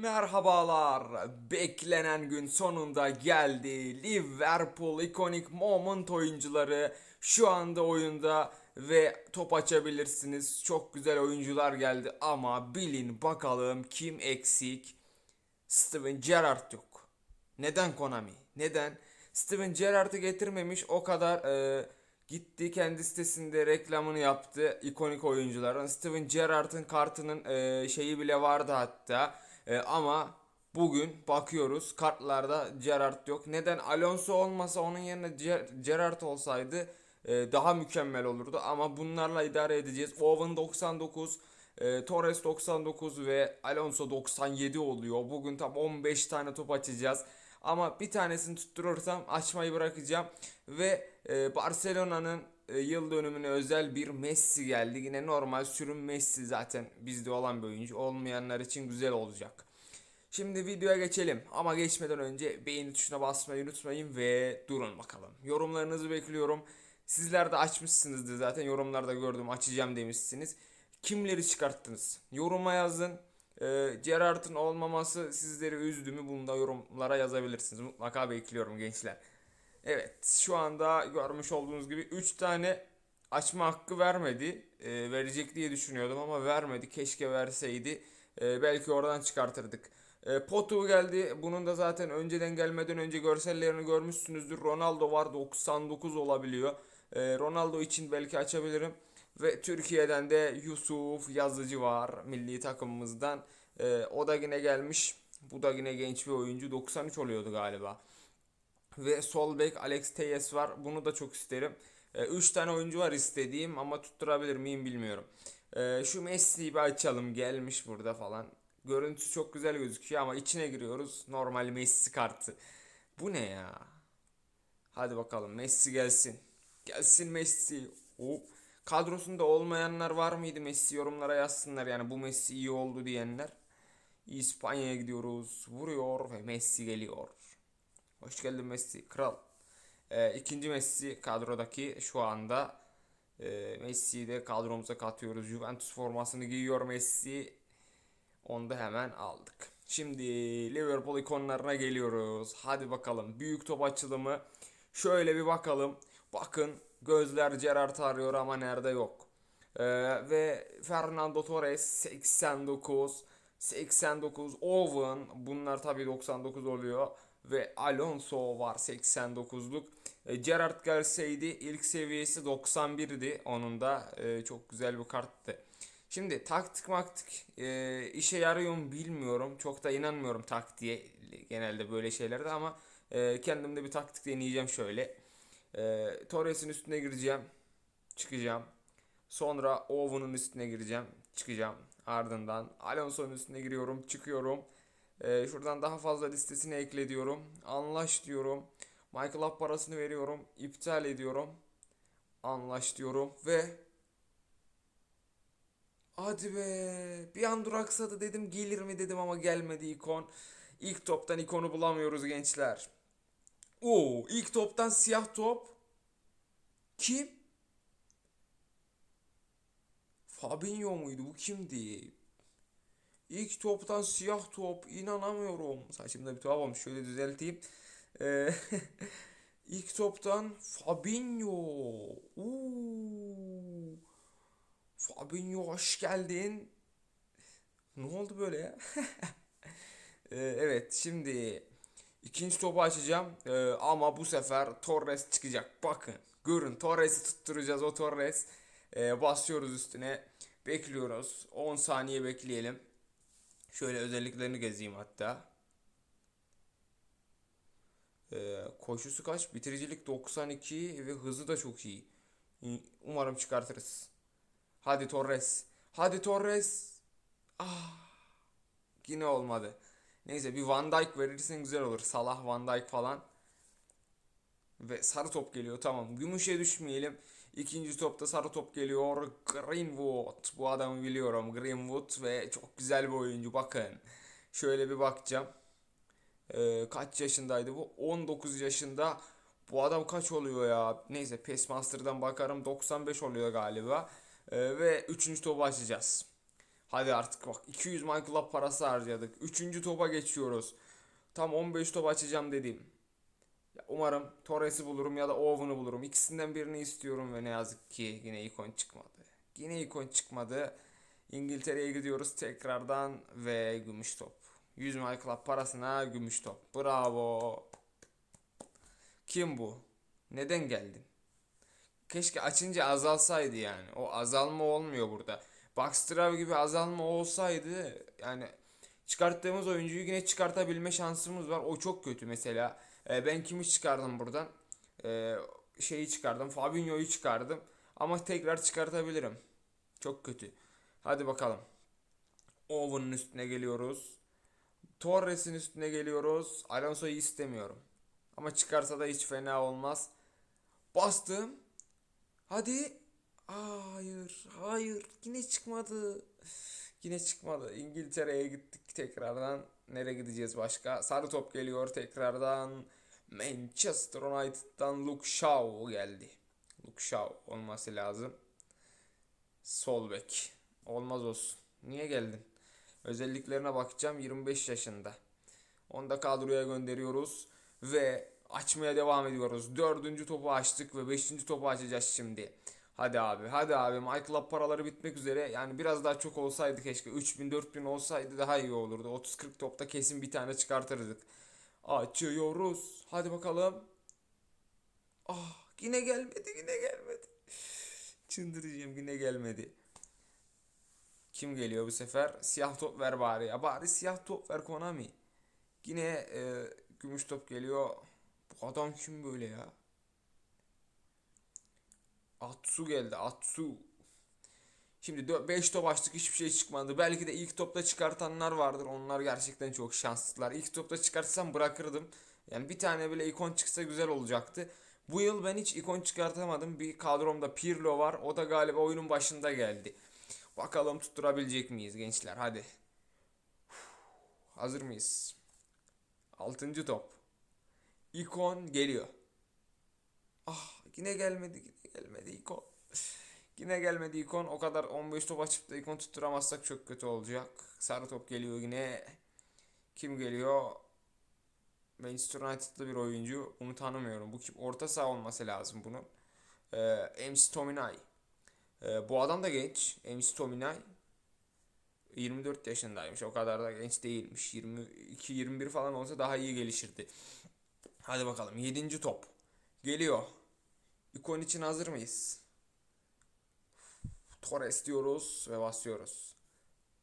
Merhabalar. Beklenen gün sonunda geldi. Liverpool ikonik moment oyuncuları şu anda oyunda ve top açabilirsiniz. Çok güzel oyuncular geldi ama bilin bakalım kim eksik? Steven Gerrard yok. Neden Konami? Neden? Steven Gerrard'ı getirmemiş o kadar e, gitti kendi sitesinde reklamını yaptı ikonik oyuncuların. Steven Gerrard'ın kartının e, şeyi bile vardı hatta. E, ama bugün bakıyoruz kartlarda Gerrard yok. Neden? Alonso olmasa onun yerine Ger- Gerrard olsaydı e, daha mükemmel olurdu. Ama bunlarla idare edeceğiz. Owen 99, e, Torres 99 ve Alonso 97 oluyor. Bugün tam 15 tane top açacağız. Ama bir tanesini tutturursam açmayı bırakacağım. Ve e, Barcelona'nın e, yıl dönümüne özel bir Messi geldi. Yine normal sürüm Messi zaten bizde olan bir oyuncu. Olmayanlar için güzel olacak. Şimdi videoya geçelim ama geçmeden önce beğeni tuşuna basmayı unutmayın ve durun bakalım. Yorumlarınızı bekliyorum. Sizler de açmışsınızdır zaten yorumlarda gördüm açacağım demişsiniz. Kimleri çıkarttınız? Yoruma yazın. Ee, Gerrard'ın olmaması sizleri üzdü mü bunu da yorumlara yazabilirsiniz. Mutlaka bekliyorum gençler. Evet şu anda görmüş olduğunuz gibi 3 tane açma hakkı vermedi. Ee, verecek diye düşünüyordum ama vermedi. Keşke verseydi. Ee, belki oradan çıkartırdık. Ee, Potu geldi. Bunun da zaten önceden gelmeden önce görsellerini görmüşsünüzdür. Ronaldo var 99 olabiliyor. Ee, Ronaldo için belki açabilirim. Ve Türkiye'den de Yusuf Yazıcı var milli takımımızdan. Ee, o da yine gelmiş. Bu da yine genç bir oyuncu. 93 oluyordu galiba. Ve sol bek Alex Telles var. Bunu da çok isterim. 3 tane oyuncu var istediğim ama tutturabilir miyim bilmiyorum. Ee, şu Messi'yi bir açalım. Gelmiş burada falan. Görüntüsü çok güzel gözüküyor ama içine giriyoruz. Normal Messi kartı. Bu ne ya? Hadi bakalım Messi gelsin. Gelsin Messi. O kadrosunda olmayanlar var mıydı Messi yorumlara yazsınlar yani bu Messi iyi oldu diyenler. İspanya'ya gidiyoruz. Vuruyor ve Messi geliyor. Hoş geldin Messi. Kral. Ee, ikinci Messi kadrodaki şu anda. Ee, Messi'yi de kadromuza katıyoruz. Juventus formasını giyiyor Messi. Onu da hemen aldık. Şimdi Liverpool ikonlarına geliyoruz. Hadi bakalım. Büyük top açılımı. Şöyle bir bakalım. Bakın gözler Gerrard arıyor ama nerede yok. Ee, ve Fernando Torres 89, 89, Owen bunlar tabii 99 oluyor ve Alonso var 89'luk. E, Gerrard gelseydi ilk seviyesi 91'di. Onun da e, çok güzel bir karttı. Şimdi taktik maktik e, işe yarıyor mu bilmiyorum. Çok da inanmıyorum taktiğe genelde böyle şeylerde ama e, kendimde bir taktik deneyeceğim şöyle. E, Torres'in üstüne gireceğim. Çıkacağım. Sonra Owen'un üstüne gireceğim. Çıkacağım. Ardından Alonso'nun üstüne giriyorum. Çıkıyorum. E, şuradan daha fazla listesine ekle diyorum. Anlaş diyorum. Michael Up parasını veriyorum. İptal ediyorum. Anlaş diyorum ve Hadi be. Bir an duraksadı dedim gelir mi dedim ama gelmedi ikon. İlk toptan ikonu bulamıyoruz gençler. Oo, ilk toptan siyah top. Kim? Fabinho muydu? Bu kimdi? İlk toptan siyah top. inanamıyorum. Saçımda bir tuhaf olmuş. Şöyle düzelteyim. Ee, ilk toptan Fabinho. Oo. Fabinho hoş geldin. Ne oldu böyle ya? Ee, evet şimdi ikinci topu açacağım Ee, ama bu sefer Torres çıkacak. Bakın görün Torres'i tutturacağız o Torres. Ee, basıyoruz üstüne bekliyoruz 10 saniye bekleyelim. Şöyle özelliklerini gezeyim hatta. Koşusu kaç? Bitiricilik 92 ve hızı da çok iyi. Umarım çıkartırız. Hadi Torres. Hadi Torres. Ah. Yine olmadı. Neyse bir Van Dijk verirsen güzel olur. Salah, Van Dijk falan. Ve sarı top geliyor. Tamam. Gümüşe düşmeyelim. İkinci topta sarı top geliyor. Greenwood. Bu adamı biliyorum. Greenwood ve çok güzel bir oyuncu. Bakın. Şöyle bir bakacağım. Ee, kaç yaşındaydı bu? 19 yaşında. Bu adam kaç oluyor ya? Neyse PES Master'dan bakarım 95 oluyor galiba. Ee, ve üçüncü topu açacağız. Hadi artık bak 200 My Club parası harcadık. Üçüncü topa geçiyoruz. Tam 15 top açacağım dedim. Ya umarım Torres'i bulurum ya da Owen'ı bulurum. İkisinden birini istiyorum ve ne yazık ki yine ikon çıkmadı. Yine ikon çıkmadı. İngiltere'ye gidiyoruz tekrardan ve gümüş top. 100 My Club parasına gümüş top. Bravo. Kim bu? Neden geldin? Keşke açınca azalsaydı yani. O azalma olmuyor burada. Backstrap gibi azalma olsaydı yani çıkarttığımız oyuncuyu yine çıkartabilme şansımız var. O çok kötü mesela. Ee, ben kimi çıkardım buradan? Ee, şeyi çıkardım. Fabinho'yu çıkardım. Ama tekrar çıkartabilirim. Çok kötü. Hadi bakalım. Owen'ın üstüne geliyoruz. Torres'in üstüne geliyoruz. Alonso'yu istemiyorum. Ama çıkarsa da hiç fena olmaz. Bastım. Hadi. Hayır, hayır. Yine çıkmadı. Yine çıkmadı. İngiltere'ye gittik tekrardan. Nereye gideceğiz başka? Sarı top geliyor tekrardan. Manchester United'dan Luke Shaw geldi. Luke Shaw olması lazım. Sol bek. Olmaz olsun. Niye geldin? Özelliklerine bakacağım. 25 yaşında. Onu da kadroya gönderiyoruz. Ve açmaya devam ediyoruz. Dördüncü topu açtık ve beşinci topu açacağız şimdi. Hadi abi hadi abi My Club paraları bitmek üzere. Yani biraz daha çok olsaydı keşke. 3000 4000 olsaydı daha iyi olurdu. 30-40 topta kesin bir tane çıkartırdık. Açıyoruz. Hadi bakalım. Ah yine gelmedi yine gelmedi. Çıldıracağım yine gelmedi. Kim geliyor bu sefer? Siyah top ver bari ya. Bari siyah top ver Konami. Yine e, gümüş top geliyor. Adam kim böyle ya? Atsu geldi. Atsu. Şimdi 5 top açtık hiçbir şey çıkmadı. Belki de ilk topta çıkartanlar vardır. Onlar gerçekten çok şanslılar. İlk topta çıkartsam bırakırdım. Yani bir tane bile ikon çıksa güzel olacaktı. Bu yıl ben hiç ikon çıkartamadım. Bir kadromda Pirlo var. O da galiba oyunun başında geldi. Bakalım tutturabilecek miyiz gençler? Hadi. Hazır mıyız? Altıncı top. İkon geliyor. Ah yine gelmedi yine gelmedi ikon. Yine gelmedi ikon. O kadar 15 top açıp da ikon tutturamazsak çok kötü olacak. Sarı top geliyor yine. Kim geliyor? Manchester United'lı bir oyuncu. Onu tanımıyorum. Bu kim? Orta saha olması lazım bunun. Ee, MC Tominay. Ee, bu adam da genç. MC Tominay. 24 yaşındaymış. O kadar da genç değilmiş. 22-21 falan olsa daha iyi gelişirdi. Hadi bakalım. 7. top. Geliyor. İkon için hazır mıyız? Torres diyoruz ve basıyoruz.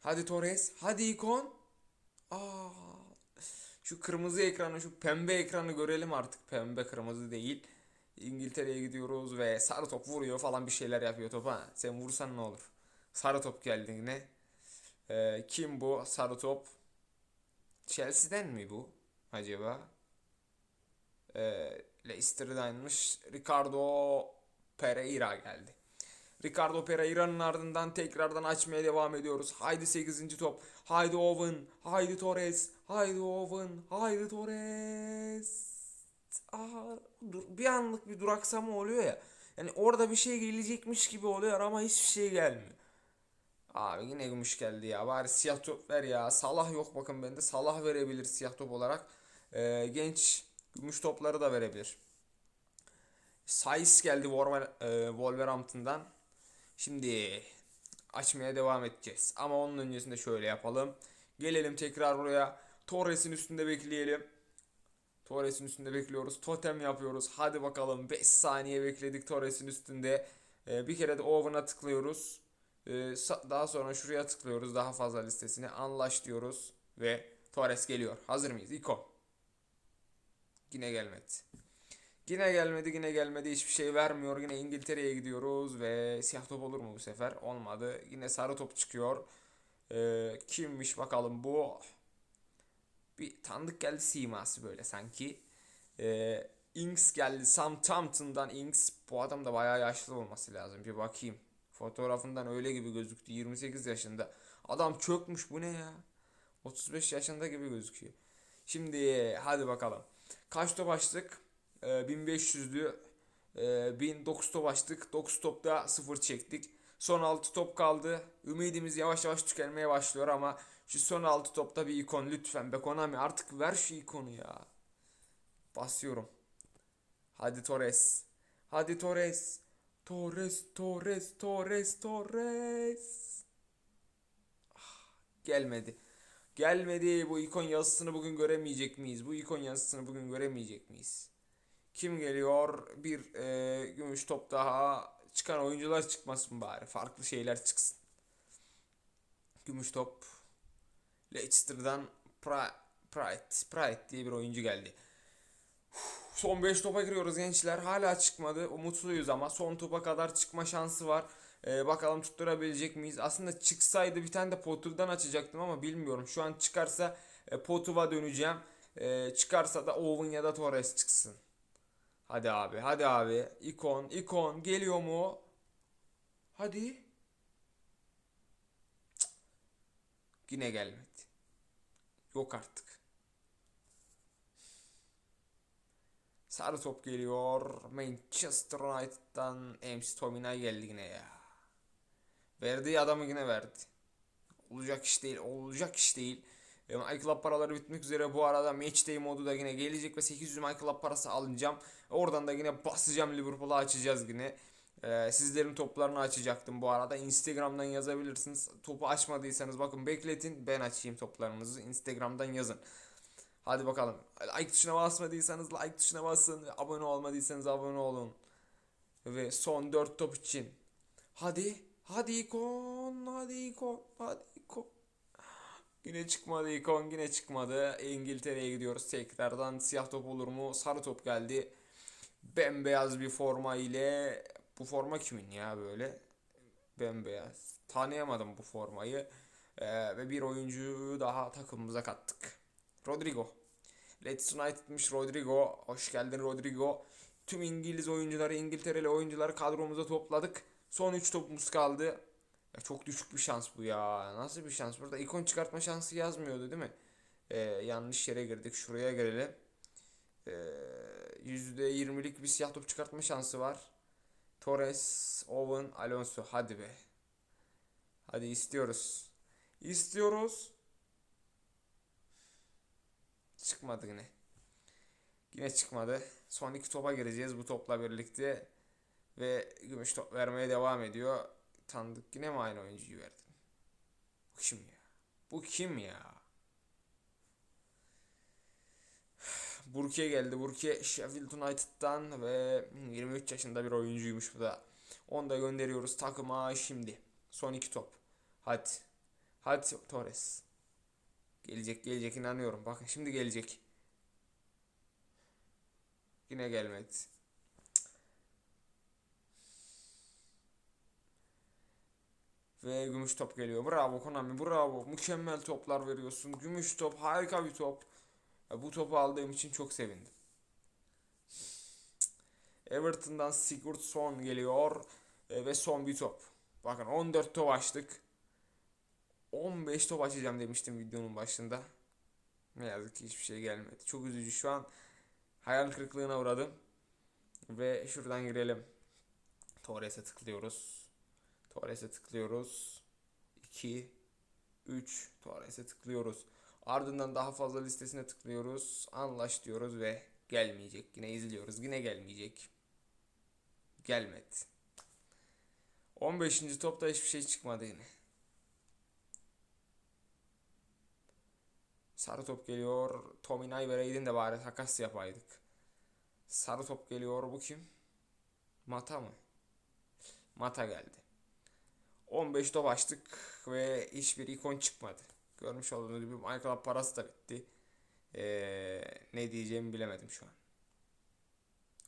Hadi Torres. Hadi ikon. Aa, şu kırmızı ekranı, şu pembe ekranı görelim artık. Pembe kırmızı değil. İngiltere'ye gidiyoruz ve sarı top vuruyor falan bir şeyler yapıyor topa. Sen vursan ne olur? Sarı top geldi yine. Ee, kim bu sarı top? Chelsea'den mi bu acaba? Ee, Leicester'danmış. Ricardo Pereira geldi. Ricardo Pereira'nın ardından tekrardan açmaya devam ediyoruz. Haydi 8. top. Haydi Owen. Haydi Torres. Haydi Owen. Haydi Torres. Aa, dur- bir anlık bir duraksama oluyor ya. Yani orada bir şey gelecekmiş gibi oluyor ama hiçbir şey gelmiyor. Abi yine gümüş geldi ya. Bari siyah top ver ya. Salah yok bakın bende. Salah verebilir siyah top olarak. Ee, genç gümüş topları da verebilir. Saiz geldi e, Wolverhampton'dan. Şimdi açmaya devam edeceğiz. Ama onun öncesinde şöyle yapalım. Gelelim tekrar buraya. Torres'in üstünde bekleyelim. Torres'in üstünde bekliyoruz. Totem yapıyoruz. Hadi bakalım 5 saniye bekledik Torres'in üstünde. Ee, bir kere de Owen'a tıklıyoruz. Sa- daha sonra şuraya tıklıyoruz daha fazla listesine. Anlaş diyoruz. Ve Torres geliyor. Hazır mıyız? İko. Yine gelmedi. Yine gelmedi yine gelmedi hiçbir şey vermiyor. Yine İngiltere'ye gidiyoruz ve siyah top olur mu bu sefer? Olmadı. Yine sarı top çıkıyor. Ee, kimmiş bakalım bu? Bir tanıdık geldi siması böyle sanki. Ee, Ings geldi. Southampton'dan Ings. Bu adam da bayağı yaşlı olması lazım. Bir bakayım. Fotoğrafından öyle gibi gözüktü. 28 yaşında. Adam çökmüş bu ne ya? 35 yaşında gibi gözüküyor. Şimdi hadi bakalım. Kaç top açtık? Ee, 1500'lü. Ee, 1009 top açtık. 9 topta 0 çektik. Son 6 top kaldı. Ümidimiz yavaş yavaş tükenmeye başlıyor ama şu son 6 topta bir ikon lütfen be Konami artık ver şu ikonu ya. Basıyorum. Hadi Torres. Hadi Torres. Torres, Torres, Torres, Torres. Ah, gelmedi. Gelmedi. Bu ikon yazısını bugün göremeyecek miyiz? Bu ikon yazısını bugün göremeyecek miyiz? Kim geliyor? Bir e, gümüş top daha. Çıkan oyuncular çıkmasın bari. Farklı şeyler çıksın. Gümüş top. Leicester'dan Pri- Pride, Pride diye bir oyuncu geldi. Son 5 topa giriyoruz gençler. Hala çıkmadı. Umutluyuz ama son topa kadar çıkma şansı var. Ee, bakalım tutturabilecek miyiz? Aslında çıksaydı bir tane de Potter'dan açacaktım ama bilmiyorum. Şu an çıkarsa e, Potuva döneceğim. E, çıkarsa da Owen ya da Torres çıksın. Hadi abi, hadi abi. İkon, ikon geliyor mu? Hadi. Cık. Yine gelmedi. Yok artık. Sarı top geliyor. Manchester United'dan Ems Tominay geldi yine ya. Verdiği adamı yine verdi. Olacak iş değil, olacak iş değil. E, MyClub paraları bitmek üzere bu arada Matchday modu da yine gelecek ve 800 MyClub parası alacağım. Oradan da yine basacağım Liverpool'a açacağız yine. Ee, sizlerin toplarını açacaktım bu arada. Instagram'dan yazabilirsiniz. Topu açmadıysanız bakın bekletin ben açayım toplarınızı. Instagram'dan yazın. Hadi bakalım. Like tuşuna basmadıysanız like tuşuna basın. Abone olmadıysanız abone olun. Ve son 4 top için. Hadi. Hadi ikon. Hadi ikon. Hadi ikon. Yine çıkmadı ikon. Yine çıkmadı. İngiltere'ye gidiyoruz tekrardan. Siyah top olur mu? Sarı top geldi. Bembeyaz bir forma ile. Bu forma kimin ya böyle? Bembeyaz. Tanıyamadım bu formayı. Ee, ve bir oyuncuyu daha takımımıza kattık. Rodrigo. Leeds United'mış Rodrigo. Hoş geldin Rodrigo. Tüm İngiliz oyuncuları, İngiltereli oyuncuları kadromuza topladık. Son 3 topumuz kaldı. Ya çok düşük bir şans bu ya. Nasıl bir şans? Burada ikon çıkartma şansı yazmıyordu değil mi? Ee, yanlış yere girdik. Şuraya girelim. Ee, %20'lik bir siyah top çıkartma şansı var. Torres, Owen, Alonso. Hadi be. Hadi istiyoruz. İstiyoruz. Çıkmadı yine. Yine çıkmadı. Son iki topa gireceğiz bu topla birlikte. Ve gümüş top vermeye devam ediyor. Tanıdık yine mi aynı oyuncuyu verdim? Bu kim ya? Bu kim ya? Burki'ye geldi. Burki Sheffield United'dan ve 23 yaşında bir oyuncuymuş bu da. Onu da gönderiyoruz takıma şimdi. Son iki top. Hadi. Hadi Torres. Gelecek gelecek inanıyorum. Bakın şimdi gelecek. Yine gelmedi. Ve gümüş top geliyor. Bravo Konami bravo. Mükemmel toplar veriyorsun. Gümüş top harika bir top. Bu topu aldığım için çok sevindim. Everton'dan Sigurdsson geliyor. E, ve son bir top. Bakın 14 top açtık. 15 top açacağım demiştim videonun başında. Ne yazık ki hiçbir şey gelmedi. Çok üzücü şu an. Hayal kırıklığına uğradım. Ve şuradan girelim. Torres'e tıklıyoruz. Torres'e tıklıyoruz. 2 3 Torres'e tıklıyoruz. Ardından daha fazla listesine tıklıyoruz. Anlaş diyoruz ve gelmeyecek. Yine izliyoruz. Yine gelmeyecek. Gelmedi. 15. topta hiçbir şey çıkmadı yine. Sarı top geliyor. Tominay vereydin de bari takas yapaydık. Sarı top geliyor. Bu kim? Mata mı? Mata geldi. 15 top açtık ve hiçbir ikon çıkmadı. Görmüş olduğunuz gibi Minecraft parası da bitti. Ee, ne diyeceğimi bilemedim şu an.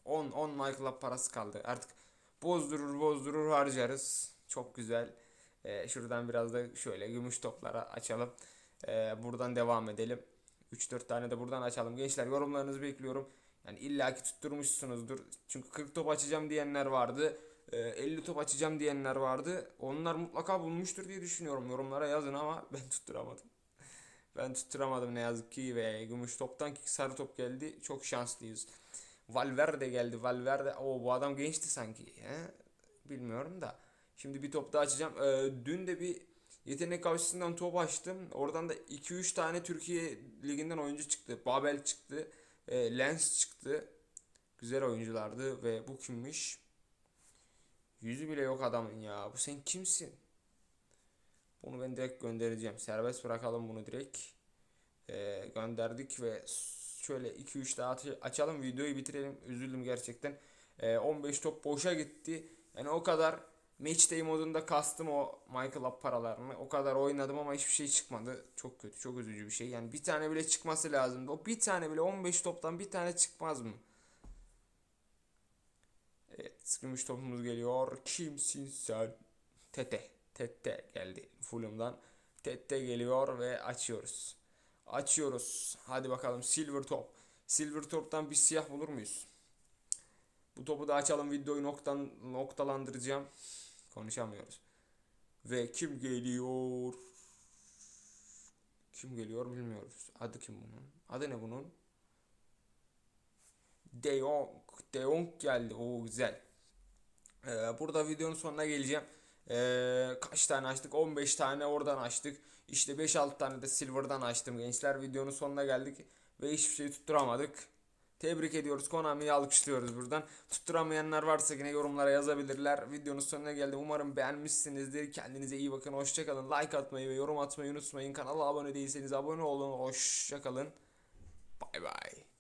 10 10 Minecraft parası kaldı. Artık bozdurur bozdurur harcarız. Çok güzel. Ee, şuradan biraz da şöyle gümüş toplara açalım. Ee, buradan devam edelim. 3-4 tane de buradan açalım. Gençler yorumlarınızı bekliyorum. Yani illaki tutturmuşsunuzdur. Çünkü 40 top açacağım diyenler vardı. Ee, 50 top açacağım diyenler vardı. Onlar mutlaka bulmuştur diye düşünüyorum. Yorumlara yazın ama ben tutturamadım. Ben tutturamadım ne yazık ki ve gümüş toptan sarı top geldi. Çok şanslıyız. Valverde geldi. Valverde. O bu adam gençti sanki. He? Bilmiyorum da. Şimdi bir top daha açacağım. Ee, dün de bir yetenek avcısından top açtım. Oradan da 2-3 tane Türkiye liginden oyuncu çıktı. Babel çıktı. e, Lens çıktı. Güzel oyunculardı ve bu kimmiş? Yüzü bile yok adamın ya. Bu sen kimsin? Bunu ben direkt göndereceğim. Serbest bırakalım bunu direkt. Ee, gönderdik ve şöyle 2-3 daha aç- açalım videoyu bitirelim. Üzüldüm gerçekten. Ee, 15 top boşa gitti. Yani o kadar match day modunda kastım o Michael Up paralarını. O kadar oynadım ama hiçbir şey çıkmadı. Çok kötü, çok üzücü bir şey. Yani bir tane bile çıkması lazımdı. O bir tane bile 15 toptan bir tane çıkmaz mı? Evet, sıkılmış topumuz geliyor. Kimsin sen? Tete. Tete geldi Fulham'dan. Tete geliyor ve açıyoruz. Açıyoruz. Hadi bakalım silver top. Silver toptan bir siyah bulur muyuz? Bu topu da açalım. Videoyu noktan, noktalandıracağım. Konuşamıyoruz. Ve kim geliyor? Kim geliyor bilmiyoruz. Adı kim bunun? Adı ne bunun? De Jong. De Jong geldi. O güzel. Ee, burada videonun sonuna geleceğim. Ee, kaç tane açtık? 15 tane oradan açtık. İşte 5-6 tane de Silver'dan açtım gençler. Videonun sonuna geldik ve hiçbir şey tutturamadık. Tebrik ediyoruz. Konami'yi alkışlıyoruz buradan. Tutturamayanlar varsa yine yorumlara yazabilirler. Videonun sonuna geldim. Umarım beğenmişsinizdir. Kendinize iyi bakın. Hoşçakalın. Like atmayı ve yorum atmayı unutmayın. Kanala abone değilseniz abone olun. Hoşçakalın. Bay bay.